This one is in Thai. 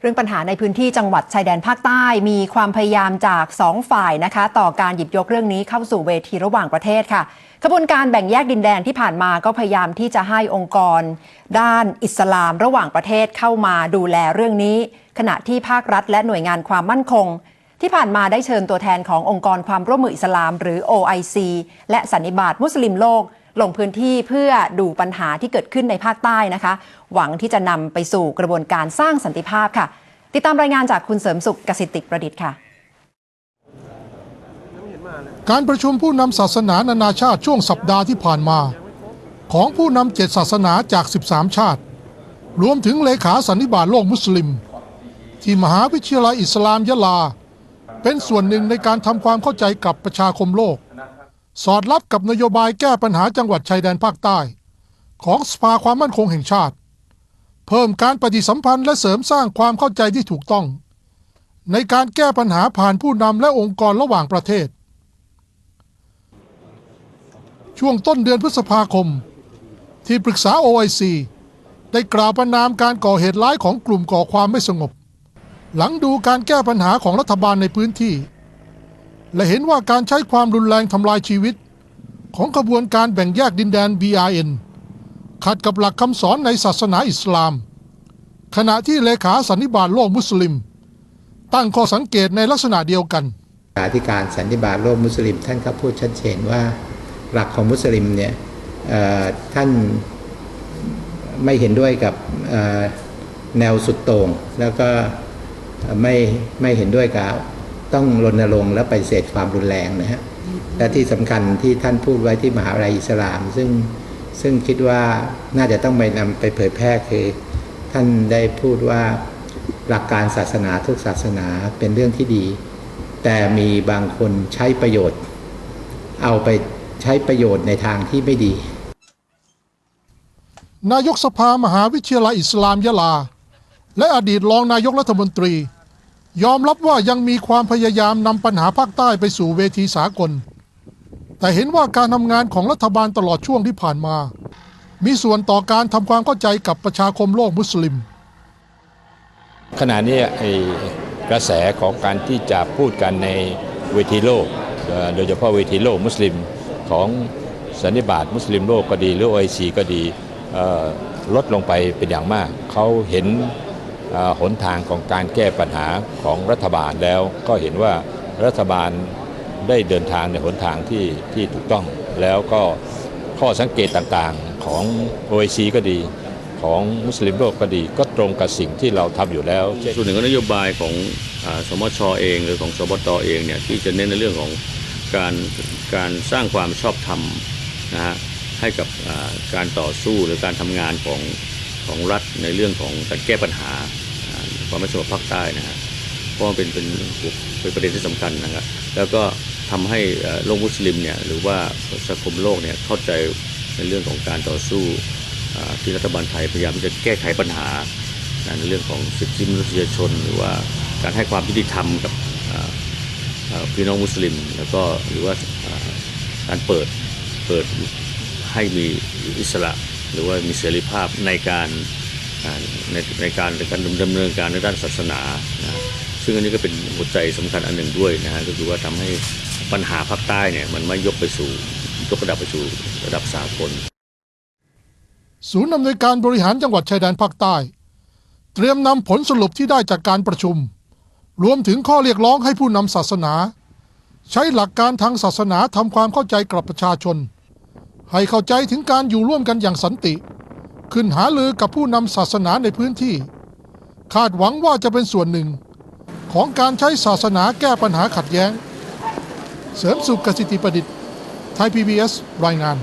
เรื่องปัญหาในพื้นที่จังหวัดชายแดนภาคใต้มีความพยายามจากสองฝ่ายนะคะ ต่อการหยิบยกเรื่องนี้เข้าสู่เวทีระหว่างประเทศค่ะขบวนการแบ่งแยกดินแดนที่ผ่านมาก็พยายามที่จะให้องค์กร ด้านอิสลามระหว่างประเทศเข้ามาดูแลเรื่องนี้ ขณะที่ภาครัฐและหน่วยงานความมั่นคง ที่ผ่านมาได้เชิญตัวแทนขององค์กรความร่วมมืออิสลาม หรือ OIC และสันนิบาตมุสลิมโลก ลงพื้นที่เพื่อดูปัญหาที่เกิดขึ้นในภาคใต้นะคะ หวังที่จะนำไปสู่กระบวนการสร้างสันติภาพค่ะ ติดตามรายงานจากคุณเสริมสุขกสิติประดิษฐ์ค่ะการประชุมผู้นำศาสนานานาชาติช่วงสัปดาห์ที่ผ่านมา ของผู้นำเจ็ดศาสนาจาก 13 ชาติ รวมถึงเลขาสันนิบาตโลกมุสลิม ที่มหาวิทยาลัยอิสลามยะลา เป็นส่วนหนึ่งในการทำความเข้าใจกับประชาคมโลก สอดรับกับนโยบายแก้ปัญหาจังหวัดชายแดนภาคใต้ ของสภาความมั่นคงแห่งชาติ เพิ่มการปฏิสัมพันธ์และเสริมสร้างความเข้าใจที่ถูกต้อง ในการแก้ปัญหาผ่านผู้นำและองค์กรระหว่างประเทศ ช่วงต้นเดือนพฤษภาคม ที่ปรึกษา OIC ได้กล่าวประนามการก่อเหตุร้ายของกลุ่มก่อความไม่สงบ หลังดูการแก้ปัญหาของรัฐบาลในพื้นที่ และเห็นว่าการใช้ความรุนแรงทำลายชีวิต ของขบวนการแบ่งแยกดินแดน BRN ขัดกับหลักคำสอนในศาสนาอิสลาม ขณะที่เลขาสันนิบาตโลกมุสลิม ตั้งข้อสังเกตในลักษณะเดียวกันเลขาธิการสันนิบาตโลกมุสลิม ท่านก็พูดชัดเจนว่าหลักของมุสลิมเนี่ยท่านไม่เห็นด้วยกับแนวสุดโต่งแล้วก็ไม่ไม่เห็นด้วยกับ ต้องรณรงค์และไปฏิเสธความรุนแรงนะฮะและที่สำคัญที่ท่านพูดไว้ที่มหาวิทยาลัยอิสลาม ซึ่งซึ่งคิดว่าน่าจะต้องไปนำไปเผยแพร่คือ ท่านได้พูดว่าหลักการศาสนาทุกศาสนาเป็นเรื่องที่ดี แต่มีบางคนใช้ประโยชน์ เอาไปใช้ประโยชน์ในทางที่ไม่ดี นายกสภามหาวิทยาลัยอิสลามยะลา และอดีตรองนายกรัฐมนตรี ยอมรับว่ายังมีความพยายามนำปัญหาภาคใต้ไปสู่เวทีสากล แต่เห็นว่าการทำงานของรัฐบาลตลอดช่วงที่ผ่านมา มีส่วนต่อการทำความเข้าใจกับประชาคมโลกมุสลิม ขณะนี้ไอ้กระแสของการที่จะพูดกันในเวทีโลก โดยเฉพาะเวทีโลกมุสลิมของสันนิบาตมุสลิมโลกก็ดี หรือโอไอซีก็ดีลดลงไปเป็นอย่างมาก เขาเห็น หนทางของการแก้ปัญหาของรัฐบาลแล้ว ก็เห็นว่ารัฐบาลได้เดินทางในหนทางที่ที่ถูกต้อง แล้วก็ข้อสังเกตต่างๆของ OIC ก็ดีของมุสลิมโลกก็ดีก็ตรงกับสิ่งที่เราทำอยู่แล้วเช่นส่วนหนึ่งของนโยบายของอสมชอเองหรือของสบตอเองเนี่ยที่จะเน้นในเรื่องของการการสร้างความชอบธรรมนะฮะให้กับการต่อสู้หรือการทำงานของ ของรัฐในเรื่องของการแก้ปัญหาความไม่สงบภาคใต้นะฮะเพราะเป็นเป็นเป็นประเด็นที่สำคัญนะครับแล้วก็ทำให้โลกมุสลิมเนี่ยหรือว่าสังคมโลกเนี่ยเข้าใจในเรื่องของการต่อสู้ที่รัฐบาลไทยพยายามจะแก้ไขปัญหาในเรื่องของสิทธิมนุษยชน หรือว่าการให้ความยุติธรรมกับพี่น้องมุสลิม แล้วก็หรือว่าการเปิดเปิดให้มีอิสระ หรือว่ามีเสรีภาพในการในในการในการดำเนินการในด้านศาสนานะซึ่งอันนี้ก็เป็นหัวใจสำคัญอันหนึ่งด้วยนะฮะก็คือว่าทำให้ปัญหาภาคใต้เนี่ยมันไม่ยกไปสู่ยกระดับไปสู่ระดับสากลศูนย์อำนวยการบริหารจังหวัดชายแดนภาคใต้ เตรียมนำผลสรุปที่ได้จากการประชุม รวมถึงข้อเรียกร้องให้ผู้นำศาสนา ใช้หลักการทางศาสนาทำความเข้าใจกับประชาชน ให้เข้าใจถึงการอยู่ร่วมกันอย่างสันติ ขึ้นหาลือกับผู้นำศาสนาในพื้นที่ คาดหวังว่าจะเป็นส่วนหนึ่ง ของการใช้ศาสนาแก้ปัญหาขัดแย้ง เสริมสุขกสิติประดิษฐ์ไทยพีบีเอสรายงาน